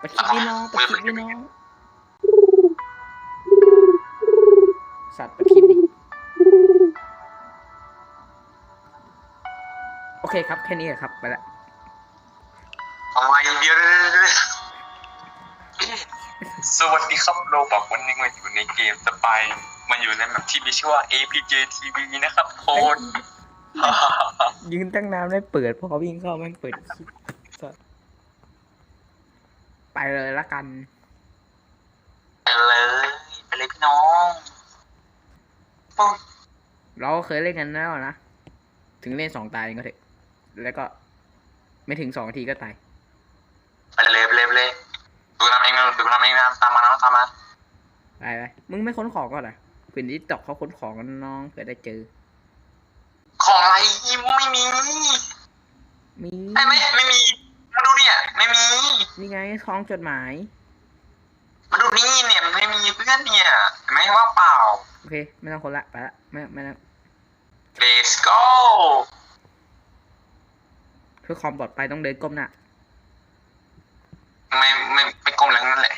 ปะคิดพี่น้องปะคิดพี่น้อง สัตว์ปะคิดดิโอเคครับ แค่นี้แหละครับ ไปละเอาไว้เดี๋ยวเดี๋ยวเดี๋ยวสวัสดีครับโรบอกวันนี้มาอยู่ในเกมสปายมันอยู่ในแบบที่มีชื่อว่า APJ TV นะครับโคนยืนตั้งนานไม่เปิดพอวิ่งเข้าแม่งเปิดคลิปสัตว์ไป เลยละกัน ไปเลยไปเลยพี่น้องปุ๊บเราเคยเล่นกันแล้วนะ ถึงเล่นสองตายก็เถอะ แล้วก็ ไม่ถึงสองนาทีก็ตาย ไปเลยไปเลยไปเลยดูน้ำเองนะดูน้ำเองนะตามมานะตามมาไปไปมึงไม่ค้นของก่อนเหรอเพื่อนที่ตอกเขาค้นของกันน้องเผื่อได้เจอ ของอะไรไม่มีมี ไอ้ไม่ไม่มี มาดูเนี่ยไม่มี นี่ไงท้องจดหมาย มาดูนี่เนี่ยมันไม่มีเพื่อนเนี่ยเห็นไหมว่างเปล่า โอเค ไม่ต้องคนละไปละไม่ไม่ต้อง Let's go เพื่อความปลอดภัยต้องเดินก้มหน้าไม่ไม่ไม่ก้มเลยทั้งนั้นแหละ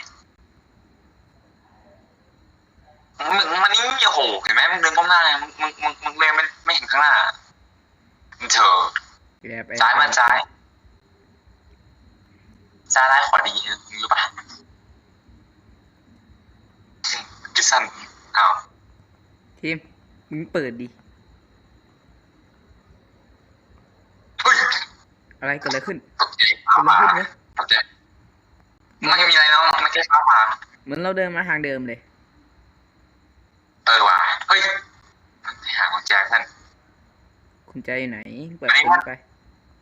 มึงมันนี่โอ้โหเห็นไหมมึงเดินก้มหน้าไงมึงมึงมึงมึงเลยไม่ไม่เห็นข้างหน้ามึงเถอะแอบไปซ้ายมันซ้าย ซ้ายได้ขวาดีรู้ปะกิสันอ้าวทีมมึงเปิดดิเฮ้ยอะไรเกิดอะไรขึ้นตกใจเกิดอะไรฟ้าขึ้นผ่าเนี่ยตกใจไม่มีอะไรน้องไม่ใช่ฟ้าผ่าเหมือนเราเดินมาทางเดิมเลย เออว่ะเฮ้ยหากุญแจกันคุณใจอยู่ไหนเปิดคุณไป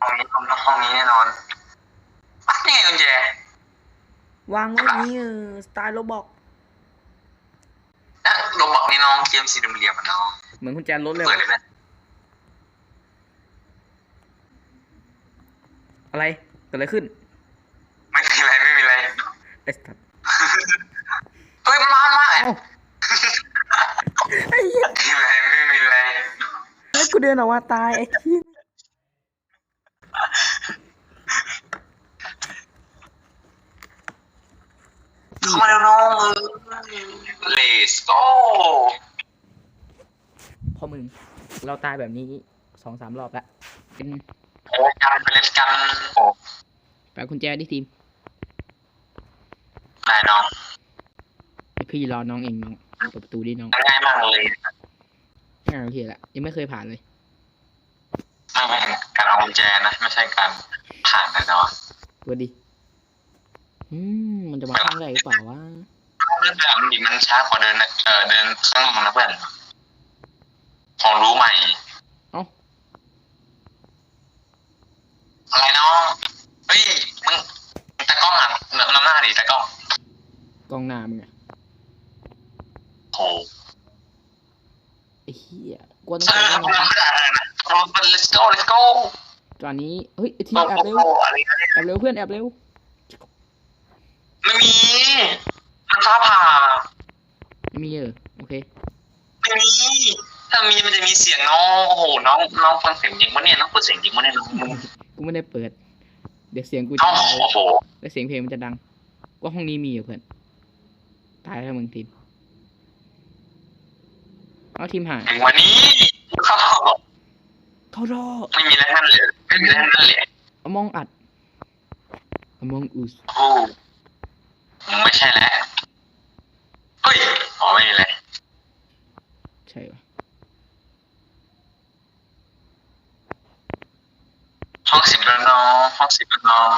ห้องนี้ห้องห้องนี้แน่นอนอะนี่ไง กุญแจ วางไว้นี่เออสไตล์โรบอกนะโรบอกนี่น้องเกมสีเหลี่ยมๆมันน้องเหมือนคุณแจรถเลยเปิดว่ะเลยนะอะไรเกิดอะไรขึ้น ไม่มีอะไรไม่มีอะไรไอ้สัตว์เฮ้ยมามาเอ้าไอ้เหี้ยไม่มีอะไรไม่มีอะไร แล้วกูเดินออกมาตายไอ้ที่ เข้ามาแล้วน้องเออ Let's go พอมึง เราตายแบบนี้สองสามรอบแล้วเป็นโอ้ยกันไปเล่นกันโอ้แปลกุญแจดิทีมได้น้องไอ้พี่รอน้องเองน้องเปิดประตูดิน้องง่ายมากเลยง่ายโอเคละยังไม่เคยผ่านเลยไม่ไม่การเอากุญแจนะ ไม่ใช่การผ่านนะเนาะเปิดดิอืมมัน จะมาห้องได้หรือเปล่าวะเรื่องแบบนี้มันช้ากว่าเดินเออเดินข้างนอกนะเพื่อนของรู้ใหม่ เอ้า อะไรน้องเฮ้ยมึงตากล้องอะนำหน้าดิตากล้องกล้องหน้ามึงอะโหไอ้เหี้ยกวต้องเออกล้องหน้าไม่ได้เลยนะเราไป let's go let's go ตอนนี้ เฮ้ยทีแอบเร็ว แอบเร็วเพื่อนแอบเร็ว ไม่มีมันฟ้าผ่า ไม่มีเออโอเค ไม่มี ถ้ามีมันจะมีเสียงน้องโอ้โหน้องน้องฟังเสียงจริงปะเนี่ยน้องเปิดเสียงจริงปะเนี่ยน้องกูไม่ได้เปิด เดี๋ยวเสียงกูน้จะองดังโอ้โหแล้วเสียงเพลงมันจะดังก็ห้องนี้มีอยู่เพื่อนตายแล้วมึงทีมเอาทีมหายถึงวันนี้เข้าเขารอไม่มีอะไรนั่นเลยไม่มีอะไรนั่นเลยอมองอัดอมองอุสโอ้โห ไม่ใช่แล้วเฮ้ยอ๋อไม่มีอะไรใช่ปะห้องสิบแล้วน้องห้องสิบแล้วน้อง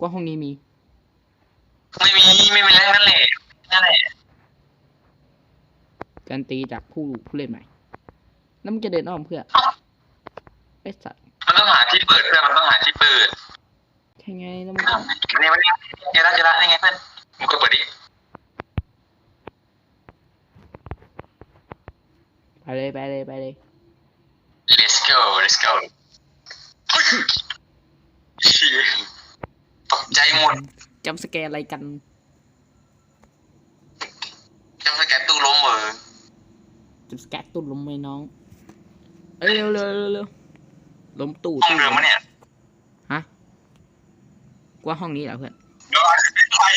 ก็ห้องนี้มี ไม่มีไม่มีอะไรนั่นแหละนั่นแหละการตีจากผู้ผู้เล่นใหม่ แล้วมึงจะเดินอ้อมเพื่อไอ้สัตว์มันต้องหาที่เปิดเพื่อนมันต้องหาที่เปิด ใช่ไงแล้วมึงอะมาเนี่ยมาเนี่ยเจอแล้วเจอแล้วนี่ไงเพื่อนมึงก็เปิดดิไปเลยไปเลยไปเลย let's go let's go เฮ้ยเชี่ยตกใจหมดจำสแกนอะไรกันจะไปแกะตู้ล้มเหรอจำสแกนตุ่นลมไหมน้องเอ้ยเร็วเร็วเร็วเร็วล้มตู่ห้องเดิมมะเนี่ยฮะ กูว่าห้องนี้แหละเพื่อนเดี๋ยวอาจจะเป็นไทย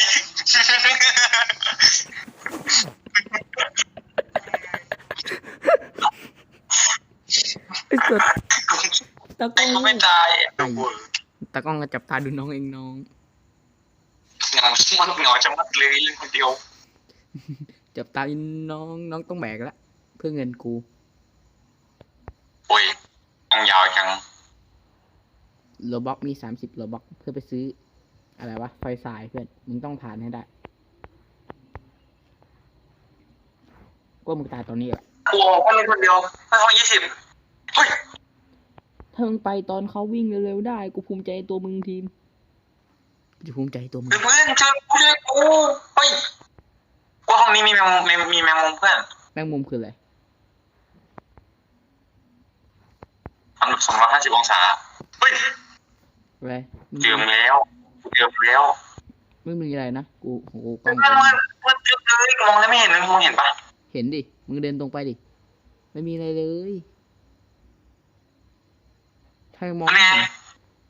ไอ้สัสตากล้แต่องก็ไม่ตายอะตากล้องก็จับตาดูน้องเองน้อง เหงามันเหงาจะมัดเลยเรื่องคนเดียว จับตาดูน้องน้องต้องแบกละเพื่อเงินกูโอ้ยต้องยาวจัง โลบ็อกมีสามสิบโลบ็อกเพื่อไปซื้อ อะไรวะไฟสายเพื่อนมึงต้องผ่านให้ได้ก็มึงตายตอนนี้แหละกลัวคนคนเดียวไม่ห้องยี่สิบเฮ้ยถ้ามึงไปตอนเขาวิ่งเร็วๆได้ กูภูมิใจในตัวมึงทีมกูจะภูมิใจในตัวมึงเพื่อนช่วยกูช่วยกูเฮ้ยกลัวห้องนี้มีแมงมุมมีมีแมงมุมเพื่อนแมงมุมคืออะไรสามสองร้อยห้าสิบองศาเฮ้ยอะไรมึงเจอมาแล้ว เจอมาแล้วไม่มีอะไรนะ กูโหกล้เพื่อองนกูมันมันเจอเลยมองแล้วไม่เห็นมึงเห็นปะเห็นดิ มึงเดินตรงไปดิ ไม่มีอะไรเลยถ้ามองอันไม่นี้เห็น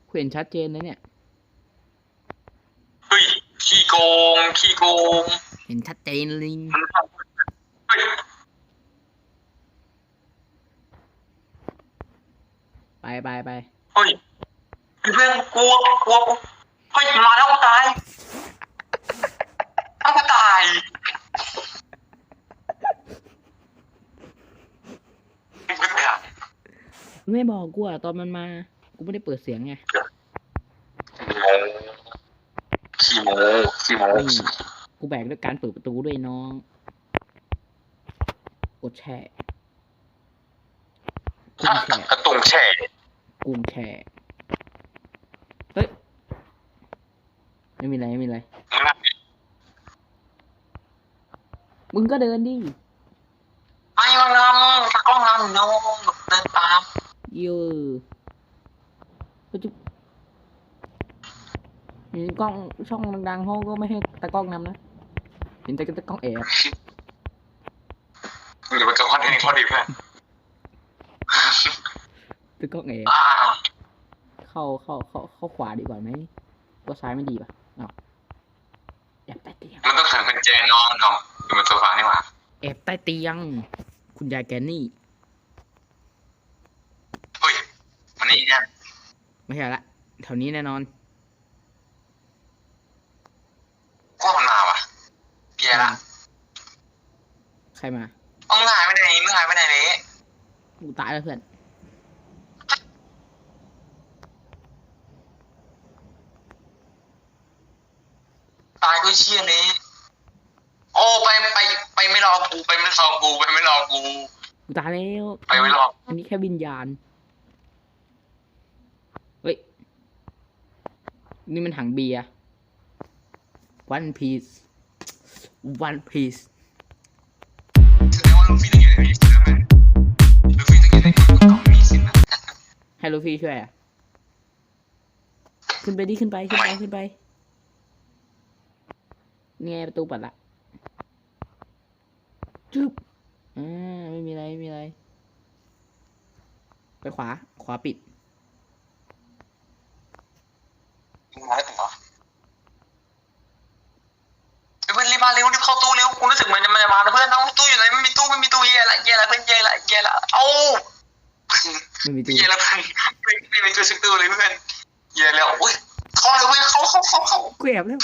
กูเห็นชัดเจนนะเนี่ย เฮ้ยขี้โกงขี้โกงเห็นชัดเจนลิงมันทำเฮ้ยไปไปไปเฮ้ยเพื่อนกลัวกลัวเฮ้ยมันมาแล้วกูตายเอากูตายกูตายไม่บอกกูอะตอนมันมา กูไม่ได้เปิดเสียงไงขี้โมขี้โมนี่กูแบกด้วยการเปิดประตูด้วยน้อง กดแช่กุ้งแช่กระตุงแช่กุ้งแช่เฮ้ย ไม่มีอะไรไม่มีอะไรมึงน่ะมึงก็เดินดิไอ้มันนำตะกล้องนำน้องเดินตามเยอะก็จุ๊บเห็นกล้องช่องดังๆเขาก็ไม่ให้ตากล้องนำนะเห็นแต่ตากล้องแอบเดี๋ยวไปเจอคอนเทนต์เขาดีเพื่อนตากล้องแอบอ่าเข้าเข้าเข้าเข้าขวาดีกว่าไหมก็ซ้ายไม่ดีป่ะเนาะแอบใต้เตียง มันต้องถึงเป็นเจน้องน้องอยู่บนโซฟานี่หว่าแอบใต้เตียง คุณยายแกนี่ เฮ้ยมันนี่เนี่ยไม่ใช่ละแถวนี้แน่นอนก็มันมาว่ะเพียละใครมาเอามึงหายไปไหนมึงหายไปไหนเลยกูตายแล้วเพื่อนตายก็เชี่ยนี้ รอกูไปไม่รอกูไปไม่รอกูกูตายแล้วไปไม่รออันนี้แค่วิญญาณเฮ้ยนี่มันถังเบียร์ one piece one piece แสดงว่าลูฟี่ต้องอยู่ในนี้ใช่ไหมลูฟี่ต้องอยู่ในนี้ต้องมีสินะให้ลูฟี่ช่วยอะขึ้นไปดิขึ้นไปขึ้นไปขึ้นไปเนี่ยประตูเปิดละ จึ๊บอ่าไม่มีอะไรไม่มีอะไร ไปขวา ขวาปิดมึงมาได้ถึงเหรอเพื่อนรีบมาเร็วรีบเข้าตู้เร็วกูรู้สึกเหมือนจะมันจะมาแล้วเพื่อนเอาตู้อยู่ไหนไม่มีตู้ไม่มีตู้เย่ละเย่ละเพื่อนเย่ละเย่ละเอ้าไม่มีตู้เย่ละเพื่อนไม่ไม่มีตู้สักตู้เลยเพื่อนเย่แล้วอุ้ยเข้าเลยเว้ยเข้าเข้าเข้าเข้ากูแอบแล้ว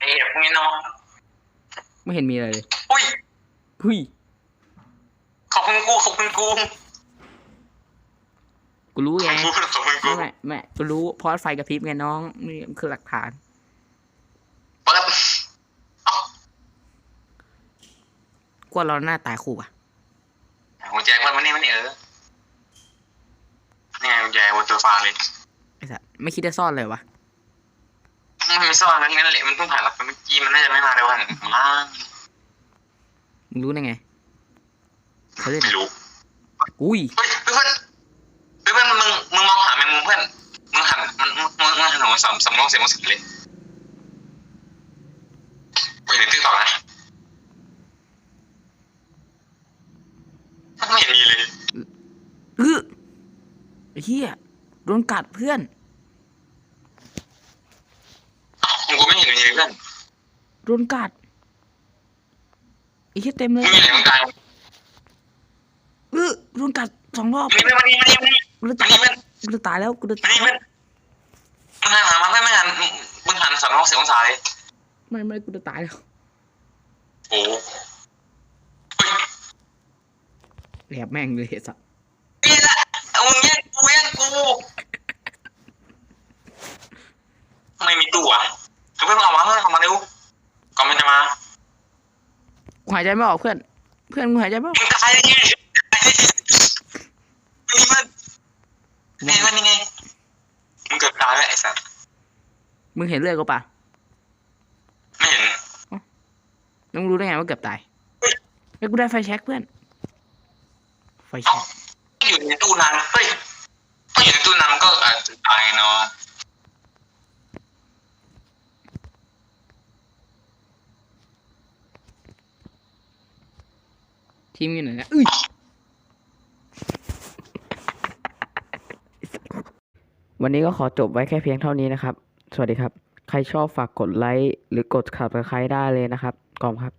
เอ๊ะพวกนี้น้องไม่เห็นมีอะไรเลย อุ้ยหุยขอบคุณกูขอบคุณกูกูรู้ขไงอบคุณขอบคุณกูไม่ไม่ไม่กูรู้เพราะไฟกระพริบไงน้องนี่มันคือหลักฐานเปิดเอ้ากว่าเราหน้าตายคู่อะหัวใจเพื่อนมานี่มานี่เออนี่ไงหัวใจบนโซฟาเลยไอ้สัสไม่คิดจะซ่อนเลยวะมันไม่ซ่อนงั้นแหละมันเพิ่งผ่านหลักไปเมื่อกี้มันน่าจะไม่มาเร็วขนาดนั้น มั้งมึงรู้ได้ไงเขาเล่นไม่รู้อุ้ยเฮ้ยเพื่อนเพื่อนมึงมึงมองหาแมงมุมเพื่อนมึงหันมันมึงมึงมึงหันหัวสำสำรองเสียงมึงสิเลยไปเดี๋ยวตื้อต่อนะไม่เห็นมีเลยเออไอ้เฮียโดนกัดเพื่อนเพื่อนโดนกัด อีกเต็มเลมึยงอยู่ไหนมึงตายเออโดนกัดสองรอบมานี่มานี่มานี่มานี่กูจะมาตายนี่เพื่อนกูจะตายแล้วกูจะมาตายนี่แล้เพื่วอนมึงหันหามาเพื่อนไม่หันมึงหันสามร้อยสี่องศาเลยไม่ไม่กูจะตายแล้วโอ้เฮ้ยแหลบแม่งเลยไอ้สัสนี่แหละมึงแย่งกูแย่งกูไม่มีตู้อะเพื่อนเอามาเพื่อนเอามาเร็วก่อนมันจะมา กูหายใจไม่ออกเพื่อน เพื่อนกูหายใจไม่ออกมึงตายยังไงนี่มันนี่มันยังไงมึงเกือบตายแล้วไอ้สัสมึงเห็นเลือดกูปะไม่เห็นแล้วมึงรู้ได้ไงว่าเกือบตายไอ้ยกูได้ไฟแช็กเพื่อน ไฟแช็กอยู่ในตู้นั้นเฮ้ยถ้าอยู่ในตู้นั้นมันก็อาจจะตายเนาะ ทีมอยู่ไหนนะอุ้ยวันนี้ก็ขอจบไว้แค่เพียงเท่านี้นะครับ สวัสดีครับ ใครชอบฝากกดไลค์หรือกดขับสไครได้เลยนะครับกอมครับ